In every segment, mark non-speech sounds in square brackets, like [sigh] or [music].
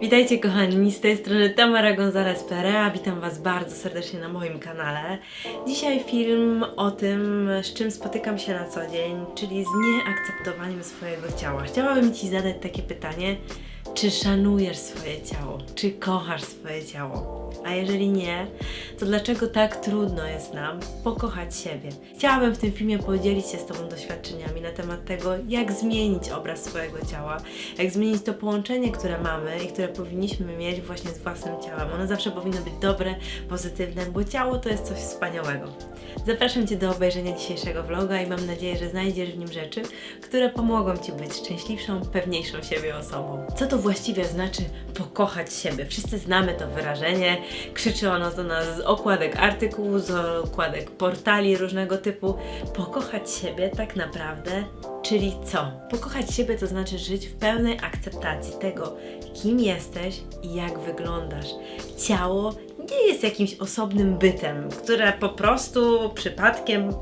Witajcie kochani, z tej strony Tamara González Perea, witam Was bardzo serdecznie na moim kanale. Dzisiaj film o tym, z czym spotykam się na co dzień, czyli z nieakceptowaniem swojego ciała. Chciałabym Ci zadać takie pytanie, czy szanujesz swoje ciało? Czy kochasz swoje ciało? A jeżeli nie, to dlaczego tak trudno jest nam pokochać siebie? Chciałabym w tym filmie podzielić się z Tobą doświadczeniami na temat tego, jak zmienić obraz swojego ciała, jak zmienić to połączenie, które mamy i które powinniśmy mieć właśnie z własnym ciałem. Ono zawsze powinno być dobre, pozytywne, bo ciało to jest coś wspaniałego. Zapraszam Cię do obejrzenia dzisiejszego vloga i mam nadzieję, że znajdziesz w nim rzeczy, które pomogą Ci być szczęśliwszą, pewniejszą siebie osobą. Co to właściwie znaczy pokochać siebie? Wszyscy znamy to wyrażenie, krzyczy ono do nas z okładek artykułów, z okładek portali różnego typu. Pokochać siebie tak naprawdę, czyli co? Pokochać siebie to znaczy żyć w pełnej akceptacji tego, kim jesteś i jak wyglądasz. Ciało nie jest jakimś osobnym bytem, które po prostu przypadkiem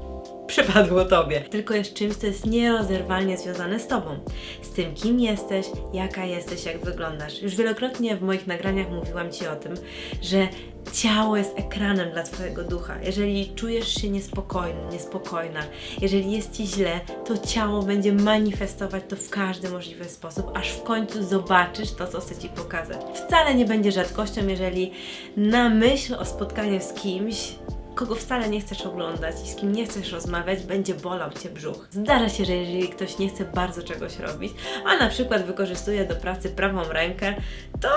[laughs] przypadło tobie, tylko jest czymś, co jest nierozerwalnie związane z tobą. Z tym, kim jesteś, jaka jesteś, jak wyglądasz. Już wielokrotnie w moich nagraniach mówiłam ci o tym, że ciało jest ekranem dla twojego ducha. Jeżeli czujesz się niespokojny, niespokojna, jeżeli jest ci źle, to ciało będzie manifestować to w każdy możliwy sposób, aż w końcu zobaczysz to, co chcę ci pokazać. Wcale nie będzie rzadkością, jeżeli na myśl o spotkaniu z kimś kogo wcale nie chcesz oglądać i z kim nie chcesz rozmawiać, będzie bolał Cię brzuch. Zdarza się, że jeżeli ktoś nie chce bardzo czegoś robić, a na przykład wykorzystuje do pracy prawą rękę, to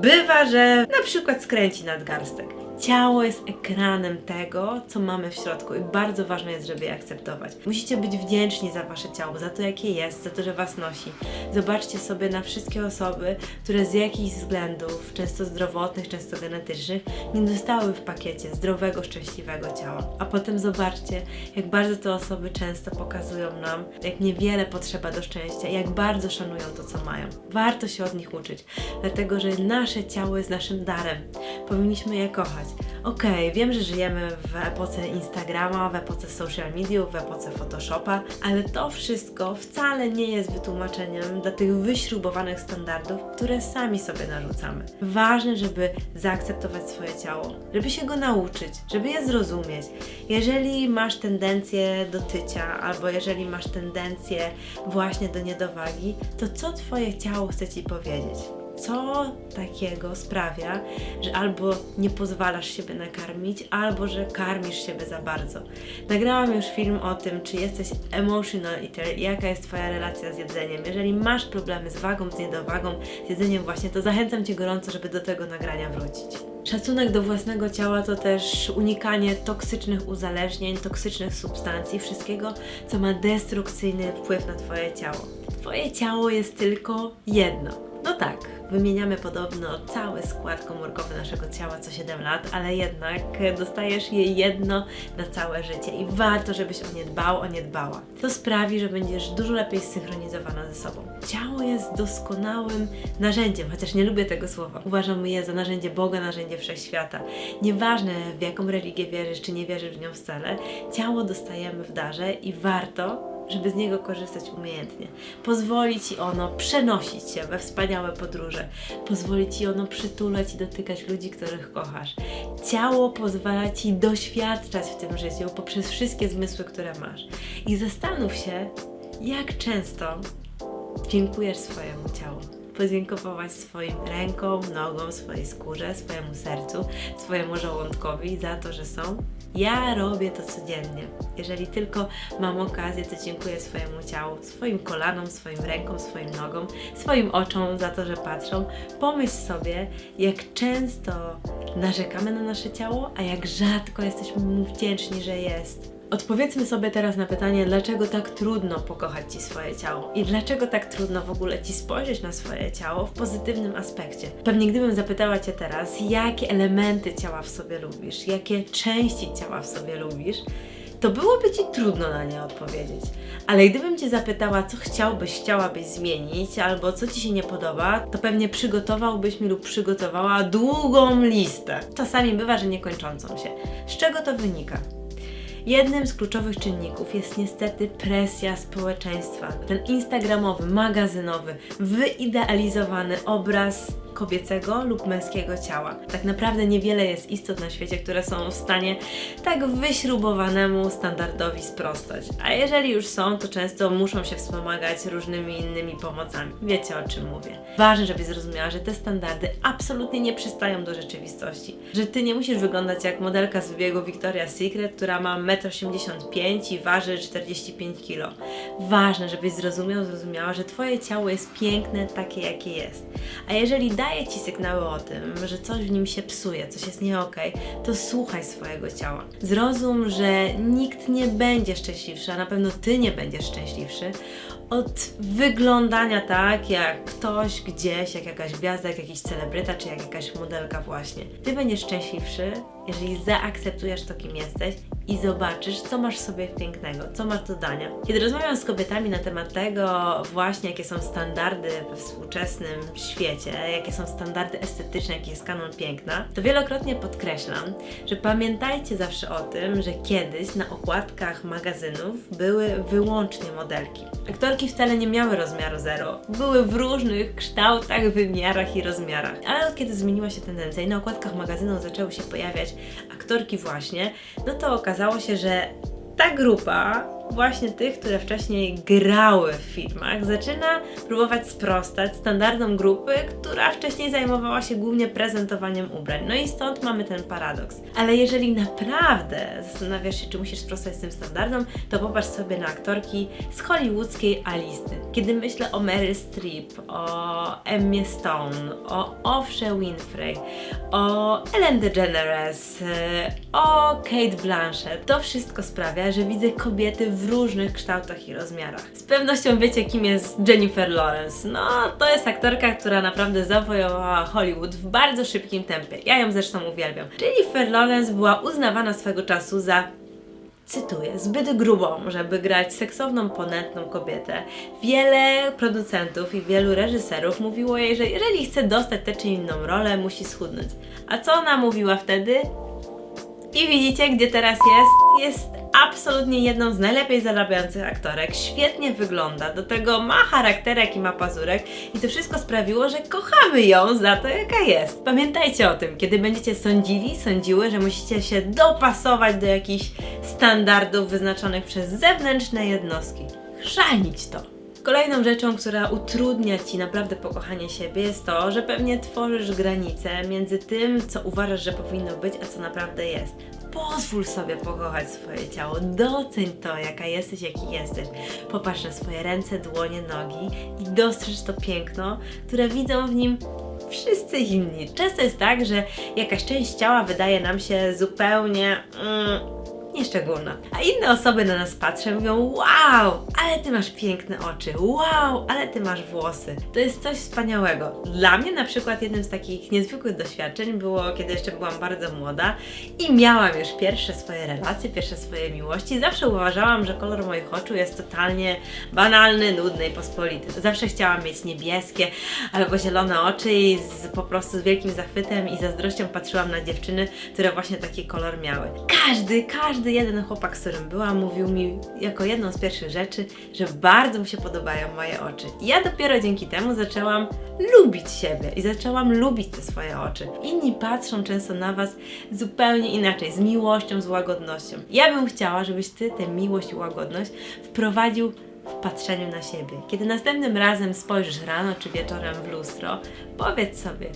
bywa, że na przykład skręci nadgarstek. Ciało jest ekranem tego, co mamy w środku i bardzo ważne jest, żeby je akceptować. Musicie być wdzięczni za Wasze ciało, za to, jakie jest, za to, że Was nosi. Zobaczcie sobie na wszystkie osoby, które z jakichś względów, często zdrowotnych, często genetycznych, nie dostały w pakiecie zdrowego, szczęśliwego ciała. A potem zobaczcie, jak bardzo te osoby często pokazują nam, jak niewiele potrzeba do szczęścia, jak bardzo szanują to, co mają. Warto się od nich uczyć, dlatego że nasze ciało jest naszym darem. Powinniśmy je kochać. Okej, wiem, że żyjemy w epoce Instagrama, w epoce social mediów, w epoce Photoshopa, ale to wszystko wcale nie jest wytłumaczeniem dla tych wyśrubowanych standardów, które sami sobie narzucamy. Ważne, żeby zaakceptować swoje ciało, żeby się go nauczyć, żeby je zrozumieć. Jeżeli masz tendencję do tycia, albo jeżeli masz tendencję właśnie do niedowagi, to co Twoje ciało chce Ci powiedzieć? Co takiego sprawia, że albo nie pozwalasz siebie nakarmić, albo że karmisz siebie za bardzo. Nagrałam już film o tym, czy jesteś emotional eater jaka jest Twoja relacja z jedzeniem. Jeżeli masz problemy z wagą, z niedowagą, z jedzeniem właśnie, to zachęcam Cię gorąco, żeby do tego nagrania wrócić. Szacunek do własnego ciała to też unikanie toksycznych uzależnień, toksycznych substancji, wszystkiego, co ma destrukcyjny wpływ na Twoje ciało. Twoje ciało jest tylko jedno. No tak, wymieniamy podobno cały skład komórkowy naszego ciała co 7 lat, ale jednak dostajesz je jedno na całe życie i warto, żebyś o nie dbał, o nie dbała. To sprawi, że będziesz dużo lepiej zsynchronizowana ze sobą. Ciało jest doskonałym narzędziem, chociaż nie lubię tego słowa. Uważam je za narzędzie Boga, narzędzie wszechświata. Nieważne w jaką religię wierzysz, czy nie wierzysz w nią wcale, ciało dostajemy w darze i warto żeby z niego korzystać umiejętnie. Pozwoli Ci ono przenosić się we wspaniałe podróże. Pozwoli Ci ono przytulać i dotykać ludzi, których kochasz. Ciało pozwala Ci doświadczać w tym życiu poprzez wszystkie zmysły, które masz. I zastanów się, jak często dziękujesz swojemu ciału. Podziękować swoim rękom, nogom, swojej skórze, swojemu sercu, swojemu żołądkowi za to, że są. Ja robię to codziennie. Jeżeli tylko mam okazję, to dziękuję swojemu ciału, swoim kolanom, swoim rękom, swoim nogom, swoim oczom za to, że patrzą. Pomyśl sobie, jak często narzekamy na nasze ciało, a jak rzadko jesteśmy mu wdzięczni, że jest. Odpowiedzmy sobie teraz na pytanie, dlaczego tak trudno pokochać Ci swoje ciało i dlaczego tak trudno w ogóle Ci spojrzeć na swoje ciało w pozytywnym aspekcie. Pewnie gdybym zapytała Cię teraz, jakie elementy ciała w sobie lubisz, jakie części ciała w sobie lubisz, to byłoby Ci trudno na nie odpowiedzieć. Ale gdybym Cię zapytała, co chciałbyś, chciałabyś zmienić, albo co Ci się nie podoba, to pewnie przygotowałbyś mi lub przygotowała długą listę. Czasami bywa, że niekończącą się. Z czego to wynika? Jednym z kluczowych czynników jest niestety presja społeczeństwa. Ten instagramowy, magazynowy, wyidealizowany obraz kobiecego lub męskiego ciała. Tak naprawdę niewiele jest istot na świecie, które są w stanie tak wyśrubowanemu standardowi sprostać. A jeżeli już są, to często muszą się wspomagać różnymi innymi pomocami. Wiecie o czym mówię. Ważne, żebyś zrozumiała, że te standardy absolutnie nie przystają do rzeczywistości. Że ty nie musisz wyglądać jak modelka z wybiegu Victoria's Secret, która ma 1,85 m i waży 45 kg. Ważne, żebyś zrozumiał, zrozumiała, że twoje ciało jest piękne takie, jakie jest. A jeżeli daje ci sygnały o tym, że coś w nim się psuje, coś jest nie okej, to słuchaj swojego ciała. Zrozum, że nikt nie będzie szczęśliwszy, a na pewno ty nie będziesz szczęśliwszy od wyglądania tak, jak ktoś gdzieś, jak jakaś gwiazda, jak jakiś celebryta, czy jak jakaś modelka właśnie. Ty będziesz szczęśliwszy, jeżeli zaakceptujesz to, kim jesteś i zobaczysz, co masz sobie pięknego, co masz do dania. Kiedy rozmawiam z kobietami na temat tego właśnie, jakie są standardy we współczesnym świecie, jakie są standardy estetyczne, jaki jest kanon piękna, to wielokrotnie podkreślam, że pamiętajcie zawsze o tym, że kiedyś na okładkach magazynów były wyłącznie modelki. Aktorki wcale nie miały rozmiaru zero. Były w różnych kształtach, wymiarach i rozmiarach. Ale od kiedy zmieniła się tendencja i na okładkach magazynów zaczęły się pojawiać aktorki właśnie, no to okazało się, że ta grupa właśnie tych, które wcześniej grały w filmach, zaczyna próbować sprostać standardom grupy, która wcześniej zajmowała się głównie prezentowaniem ubrań. No i stąd mamy ten paradoks. Ale jeżeli naprawdę zastanawiasz się, czy musisz sprostać tym standardom, to popatrz sobie na aktorki z hollywoodzkiej A-listy. Kiedy myślę o Meryl Streep, o Emmie Stone, o Oprah Winfrey, o Ellen DeGeneres, o Kate Blanchett, to wszystko sprawia, że widzę kobiety w różnych kształtach i rozmiarach. Z pewnością wiecie, kim jest Jennifer Lawrence. No, to jest aktorka, która naprawdę zawojowała Hollywood w bardzo szybkim tempie. Ja ją zresztą uwielbiam. Jennifer Lawrence była uznawana swego czasu za cytuję, zbyt grubą, żeby grać seksowną, ponętną kobietę. Wiele producentów i wielu reżyserów mówiło jej, że jeżeli chce dostać tę czy inną rolę, musi schudnąć. A co ona mówiła wtedy? I widzicie, gdzie teraz jest? Jest absolutnie jedną z najlepiej zarabiających aktorek. Świetnie wygląda, do tego ma charakterek i ma pazurek i to wszystko sprawiło, że kochamy ją za to, jaka jest. Pamiętajcie o tym, kiedy będziecie sądzili, sądziły, że musicie się dopasować do jakichś standardów wyznaczonych przez zewnętrzne jednostki. Chrzanić to. Kolejną rzeczą, która utrudnia Ci naprawdę pokochanie siebie jest to, że pewnie tworzysz granice między tym, co uważasz, że powinno być, a co naprawdę jest. Pozwól sobie pokochać swoje ciało, doceń to, jaka jesteś, jaki jesteś. Popatrz na swoje ręce, dłonie, nogi i dostrzeż to piękno, które widzą w nim wszyscy inni. Często jest tak, że jakaś część ciała wydaje nam się zupełnie. Mm, nieszczególna. A inne osoby na nas patrzą i mówią: Wow, ale ty masz piękne oczy, wow, ale ty masz włosy. To jest coś wspaniałego. Dla mnie na przykład jednym z takich niezwykłych doświadczeń było, kiedy jeszcze byłam bardzo młoda i miałam już pierwsze swoje relacje, pierwsze swoje miłości. Zawsze uważałam, że kolor moich oczu jest totalnie banalny, nudny i pospolity. Zawsze chciałam mieć niebieskie albo zielone oczy i z, po prostu z wielkim zachwytem i zazdrością patrzyłam na dziewczyny, które właśnie taki kolor miały. Każdy, każdy każdy jeden chłopak, z którym byłam, mówił mi jako jedną z pierwszych rzeczy, że bardzo mu się podobają moje oczy. I ja dopiero dzięki temu zaczęłam lubić siebie i zaczęłam lubić te swoje oczy. Inni patrzą często na Was zupełnie inaczej, z miłością, z łagodnością. Ja bym chciała, żebyś Ty tę miłość i łagodność wprowadził w patrzeniu na siebie. Kiedy następnym razem spojrzysz rano czy wieczorem w lustro, powiedz sobie: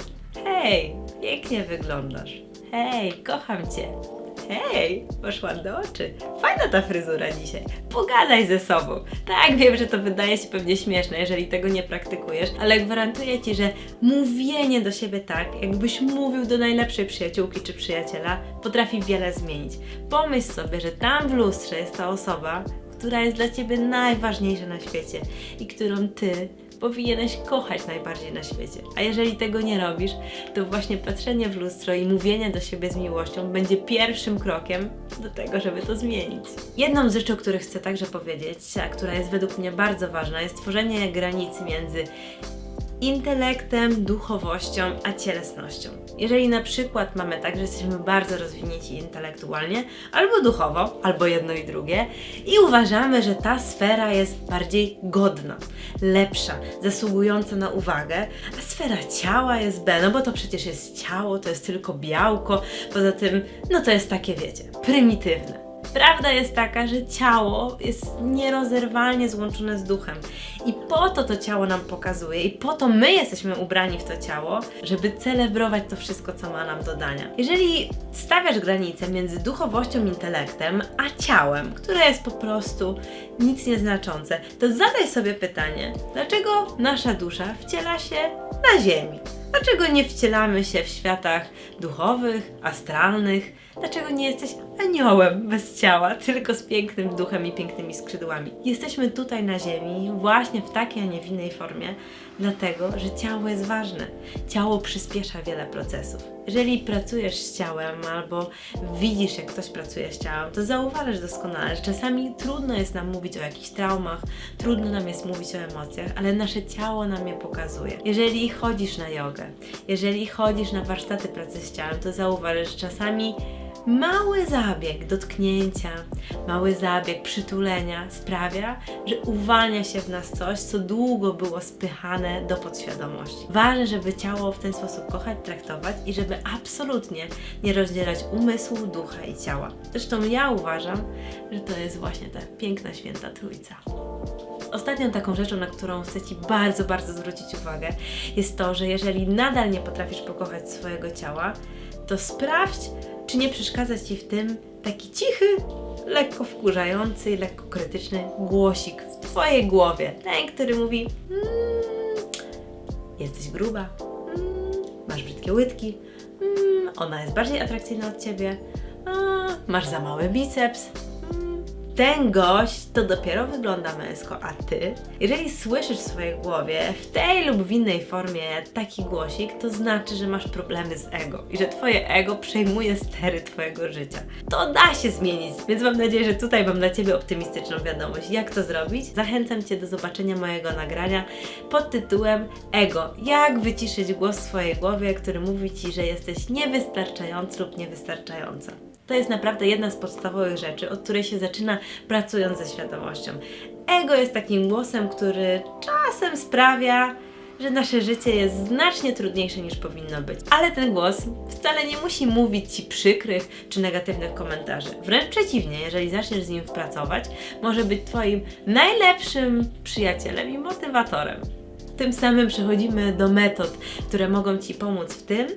Hej, pięknie wyglądasz. Hej, kocham Cię. Hej, masz ładne oczy. Fajna ta fryzura dzisiaj. Pogadaj ze sobą. Tak, wiem, że to wydaje się pewnie śmieszne, jeżeli tego nie praktykujesz, ale gwarantuję Ci, że mówienie do siebie tak, jakbyś mówił do najlepszej przyjaciółki czy przyjaciela, potrafi wiele zmienić. Pomyśl sobie, że tam w lustrze jest ta osoba, która jest dla Ciebie najważniejsza na świecie i którą Ty powinieneś kochać najbardziej na świecie. A jeżeli tego nie robisz, to właśnie patrzenie w lustro i mówienie do siebie z miłością będzie pierwszym krokiem do tego, żeby to zmienić. Jedną z rzeczy, o których chcę także powiedzieć, a która jest według mnie bardzo ważna, jest tworzenie granic między intelektem, duchowością, a cielesnością. Jeżeli na przykład mamy tak, że jesteśmy bardzo rozwinięci intelektualnie, albo duchowo, albo jedno i drugie, i uważamy, że ta sfera jest bardziej godna, lepsza, zasługująca na uwagę, a sfera ciała jest B, no bo to przecież jest ciało, to jest tylko białko, poza tym, no to jest takie, wiecie, prymitywne. Prawda jest taka, że ciało jest nierozerwalnie złączone z duchem. I po to to ciało nam pokazuje, i po to my jesteśmy ubrani w to ciało, żeby celebrować to wszystko, co ma nam do dania. Jeżeli stawiasz granicę między duchowością, intelektem, a ciałem, które jest po prostu nic nieznaczące, to zadaj sobie pytanie, dlaczego nasza dusza wciela się na Ziemi? Dlaczego nie wcielamy się w światach duchowych, astralnych? Dlaczego nie jesteś aniołem bez ciała, tylko z pięknym duchem i pięknymi skrzydłami? Jesteśmy tutaj na Ziemi właśnie w takiej, a nie w innej formie, dlatego, że ciało jest ważne. Ciało przyspiesza wiele procesów. Jeżeli pracujesz z ciałem albo widzisz, jak ktoś pracuje z ciałem, to zauważysz doskonale, że czasami trudno jest nam mówić o jakichś traumach, trudno nam jest mówić o emocjach, ale nasze ciało nam je pokazuje. Jeżeli chodzisz na jogę, jeżeli chodzisz na warsztaty pracy z ciałem, to zauważysz, że czasami mały zabieg dotknięcia, mały zabieg przytulenia sprawia, że uwalnia się w nas coś, co długo było spychane do podświadomości. Ważne, żeby ciało w ten sposób kochać, traktować i żeby absolutnie nie rozdzielać umysłu, ducha i ciała. Zresztą ja uważam, że to jest właśnie ta piękna święta trójca. Ostatnią taką rzeczą, na którą chcę Ci bardzo, bardzo zwrócić uwagę, jest to, że jeżeli nadal nie potrafisz pokochać swojego ciała, to sprawdź, czy nie przeszkadza Ci w tym taki cichy, lekko wkurzający lekko krytyczny głosik w Twojej głowie. Ten, który mówi: mm, Jesteś gruba, mm, masz brzydkie łydki, mm, ona jest bardziej atrakcyjna od Ciebie, a, masz za mały biceps. Ten gość to dopiero wygląda męsko, a ty, jeżeli słyszysz w swojej głowie w tej lub w innej formie taki głosik, to znaczy, że masz problemy z ego i że twoje ego przejmuje stery twojego życia. To da się zmienić, więc mam nadzieję, że tutaj mam dla ciebie optymistyczną wiadomość, jak to zrobić. Zachęcam cię do zobaczenia mojego nagrania pod tytułem Ego. Jak wyciszyć głos w swojej głowie, który mówi ci, że jesteś niewystarczający lub niewystarczająca. To jest naprawdę jedna z podstawowych rzeczy, od której się zaczyna pracując ze świadomością. Ego jest takim głosem, który czasem sprawia, że nasze życie jest znacznie trudniejsze niż powinno być. Ale ten głos wcale nie musi mówić ci przykrych czy negatywnych komentarzy. Wręcz przeciwnie, jeżeli zaczniesz z nim pracować, może być Twoim najlepszym przyjacielem i motywatorem. Tym samym przechodzimy do metod, które mogą Ci pomóc w tym,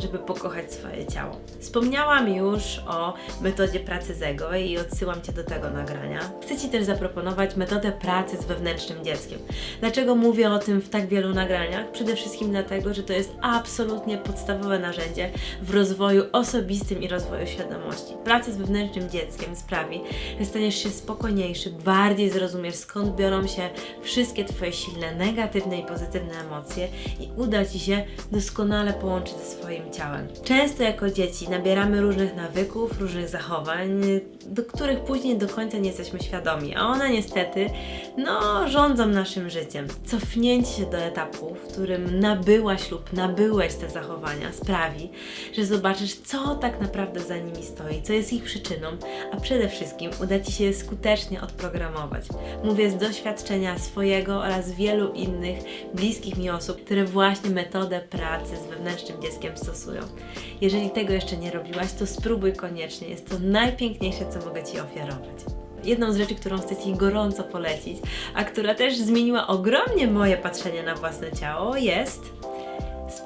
żeby pokochać swoje ciało. Wspomniałam już o metodzie pracy z ego i odsyłam Cię do tego nagrania. Chcę Ci też zaproponować metodę pracy z wewnętrznym dzieckiem. Dlaczego mówię o tym w tak wielu nagraniach? Przede wszystkim dlatego, że to jest absolutnie podstawowe narzędzie w rozwoju osobistym i rozwoju świadomości. Praca z wewnętrznym dzieckiem sprawi, że staniesz się spokojniejszy, bardziej zrozumiesz skąd biorą się wszystkie Twoje silne, negatywne i pozytywne emocje i uda Ci się doskonale połączyć ze swoim ciałem. Często jako dzieci nabieramy różnych nawyków, różnych zachowań, do których później do końca nie jesteśmy świadomi, a one niestety, no, rządzą naszym życiem. Cofnięcie się do etapu, w którym nabyłaś lub nabyłeś te zachowania, sprawi, że zobaczysz, co tak naprawdę za nimi stoi, co jest ich przyczyną, a przede wszystkim uda Ci się je skutecznie odprogramować. Mówię z doświadczenia swojego oraz wielu innych bliskich mi osób, które właśnie metodę pracy z wewnętrznym dzieckiem stosują. Jeżeli tego jeszcze nie robiłaś, to spróbuj koniecznie. Jest to najpiękniejsze, co mogę Ci ofiarować. Jedną z rzeczy, którą chcę Ci gorąco polecić, a która też zmieniła ogromnie moje patrzenie na własne ciało, jest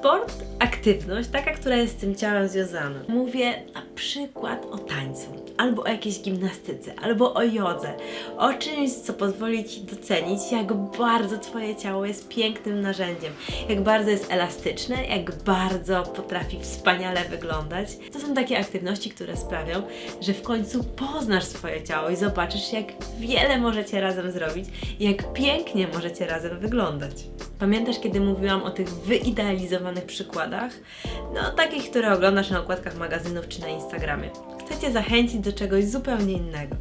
sport, aktywność, taka, która jest z tym ciałem związana. Mówię na przykład o tańcu, albo o jakiejś gimnastyce, albo o jodze, o czymś, co pozwoli Ci docenić, jak bardzo Twoje ciało jest pięknym narzędziem, jak bardzo jest elastyczne, jak bardzo potrafi wspaniale wyglądać. To są takie aktywności, które sprawią, że w końcu poznasz swoje ciało i zobaczysz, jak wiele możecie razem zrobić i jak pięknie możecie razem wyglądać. Pamiętasz, kiedy mówiłam o tych wyidealizowanych przykładach? No, takich, które oglądasz na okładkach magazynów czy na Instagramie. Chcę Cię zachęcić do czegoś zupełnie innego.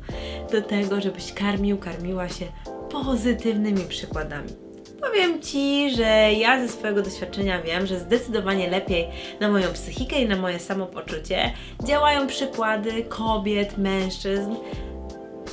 Do tego, żebyś karmił, karmiła się pozytywnymi przykładami. Powiem Ci, że ja ze swojego doświadczenia wiem, że zdecydowanie lepiej na moją psychikę i na moje samopoczucie działają przykłady kobiet, mężczyzn,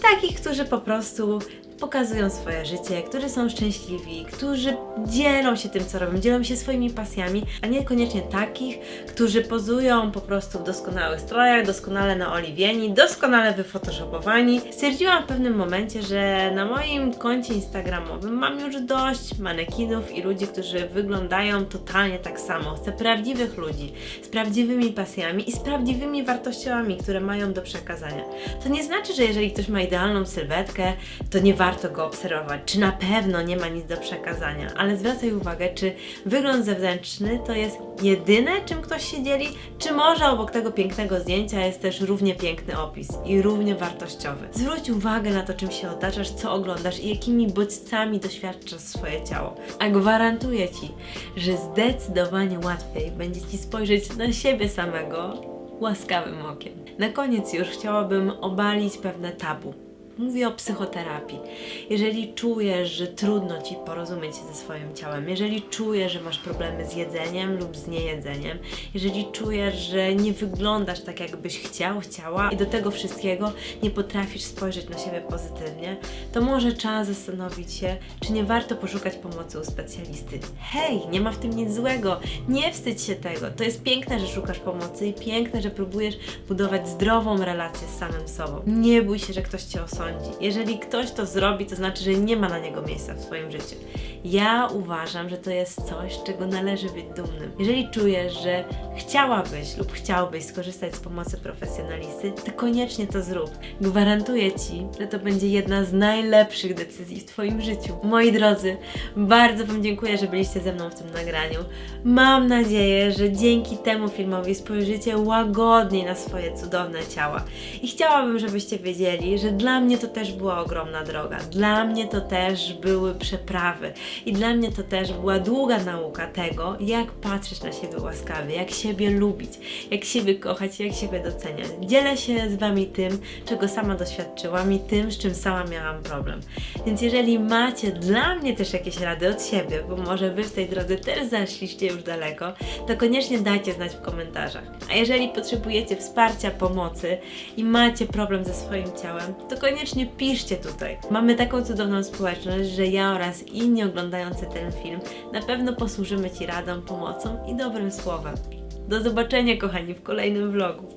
takich, którzy po prostu pokazują swoje życie, którzy są szczęśliwi, którzy dzielą się tym, co robią, dzielą się swoimi pasjami, a niekoniecznie takich, którzy pozują po prostu w doskonałych strojach, doskonale naoliwieni, doskonale wyfotoshopowani. Stwierdziłam w pewnym momencie, że na moim koncie instagramowym mam już dość manekinów i ludzi, którzy wyglądają totalnie tak samo. Chcę prawdziwych ludzi, z prawdziwymi pasjami i z prawdziwymi wartościami, które mają do przekazania. To nie znaczy, że jeżeli ktoś ma idealną sylwetkę, to nie warto go obserwować, czy na pewno nie ma nic do przekazania, ale zwracaj uwagę, czy wygląd zewnętrzny to jest jedyne, czym ktoś się dzieli, czy może obok tego pięknego zdjęcia jest też równie piękny opis i równie wartościowy. Zwróć uwagę na to, czym się otaczasz, co oglądasz i jakimi bodźcami doświadczasz swoje ciało. A gwarantuję Ci, że zdecydowanie łatwiej będzie Ci spojrzeć na siebie samego łaskawym okiem. Na koniec już chciałabym obalić pewne tabu. Mówię o psychoterapii. Jeżeli czujesz, że trudno ci porozumieć się ze swoim ciałem, jeżeli czujesz, że masz problemy z jedzeniem lub z niejedzeniem, jeżeli czujesz, że nie wyglądasz tak, jakbyś chciał, chciała i do tego wszystkiego nie potrafisz spojrzeć na siebie pozytywnie, to może czas zastanowić się, czy nie warto poszukać pomocy u specjalisty. Hej, nie ma w tym nic złego, nie wstydź się tego. To jest piękne, że szukasz pomocy i piękne, że próbujesz budować zdrową relację z samym sobą. Nie bój się, że ktoś cię osądzi. Jeżeli ktoś to zrobi, to znaczy, że nie ma na niego miejsca w swoim życiu. Ja uważam, że to jest coś, z czego należy być dumnym. Jeżeli czujesz, że chciałabyś lub chciałbyś skorzystać z pomocy profesjonalisty, to koniecznie to zrób. Gwarantuję Ci, że to będzie jedna z najlepszych decyzji w Twoim życiu. Moi drodzy, bardzo Wam dziękuję, że byliście ze mną w tym nagraniu. Mam nadzieję, że dzięki temu filmowi spojrzycie łagodniej na swoje cudowne ciała. I chciałabym, żebyście wiedzieli, że dla mnie to też była ogromna droga. Dla mnie to też były przeprawy. I dla mnie to też była długa nauka tego, jak patrzeć na siebie łaskawie, jak siebie lubić, jak siebie kochać, jak siebie doceniać. Dzielę się z Wami tym, czego sama doświadczyłam i tym, z czym sama miałam problem. Więc jeżeli macie dla mnie też jakieś rady od siebie, bo może Wy w tej drodze też zaszliście już daleko, to koniecznie dajcie znać w komentarzach. A jeżeli potrzebujecie wsparcia, pomocy i macie problem ze swoim ciałem, to koniecznie piszcie tutaj. Mamy taką cudowną społeczność, że ja oraz inni oglądający ten film na pewno posłużymy Ci radą, pomocą i dobrym słowem. Do zobaczenia, kochani, w kolejnym vlogu.